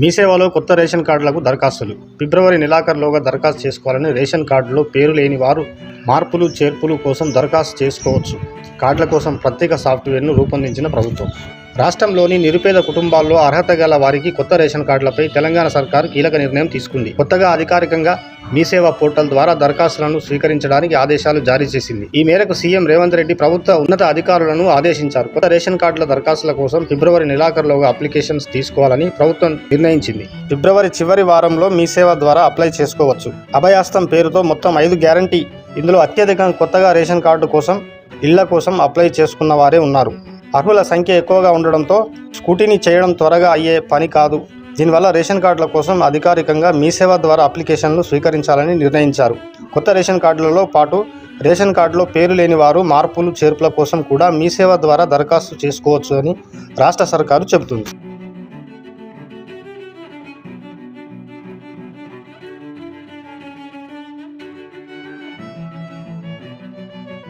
మీ సేవలో కొత్త రేషన్ కార్డులకు దరఖాస్తులు. ఫిబ్రవరి నెలాఖరులోగా దరఖాస్తు చేసుకోవాలని రేషన్ కార్డులో పేరు లేని వారు మార్పులు చేర్పులు కోసం దరఖాస్తు చేసుకోవచ్చు. కార్డుల కోసం ప్రత్యేక సాఫ్ట్వేర్ను రూపొందించిన ప్రభుత్వం. రాష్ట్రంలోని నిరుపేద కుటుంబాల్లో అర్హత గల వారికి కొత్త రేషన్ కార్డులపై తెలంగాణ సర్కార్ కీలక నిర్ణయం తీసుకుంది. కొత్తగా అధికారికంగా మీసేవ పోర్టల్ ద్వారా దరఖాస్తులను స్వీకరించడానికి ఆదేశాలు జారీ చేసింది. ఈ మేరకు సీఎం రేవంత్ రెడ్డి ప్రభుత్వ ఉన్నత అధికారులను ఆదేశించారు. కొత్త రేషన్ కార్డుల దరఖాస్తుల కోసం ఫిబ్రవరి నెలాఖరులోగా అప్లికేషన్స్ తీసుకోవాలని ప్రభుత్వం నిర్ణయించింది. ఫిబ్రవరి చివరి వారంలో మీసేవ ద్వారా అప్లై చేసుకోవచ్చు. అభయాస్తం పేరుతో మొత్తం ఐదు గ్యారంటీ. ఇందులో అత్యధికంగా కొత్తగా రేషన్ కార్డు కోసం ఇళ్ళ కోసం అప్లై చేసుకున్న వారే ఉన్నారు. అర్హుల సంఖ్య ఎక్కువగా ఉండడంతో స్కూటీని చేయడం త్వరగా అయ్యే పని కాదు. దీనివల్ల రేషన్ కార్డుల కోసం అధికారికంగా మీ సేవ ద్వారా అప్లికేషన్లు స్వీకరించాలని నిర్ణయించారు. కొత్త రేషన్ కార్డులలో పాటు రేషన్ కార్డులో పేరు లేని వారు మార్పులు చేర్పుల కోసం కూడా మీ సేవ ద్వారా దరఖాస్తు చేసుకోవచ్చు అని రాష్ట్ర సర్కారు చెబుతుంది.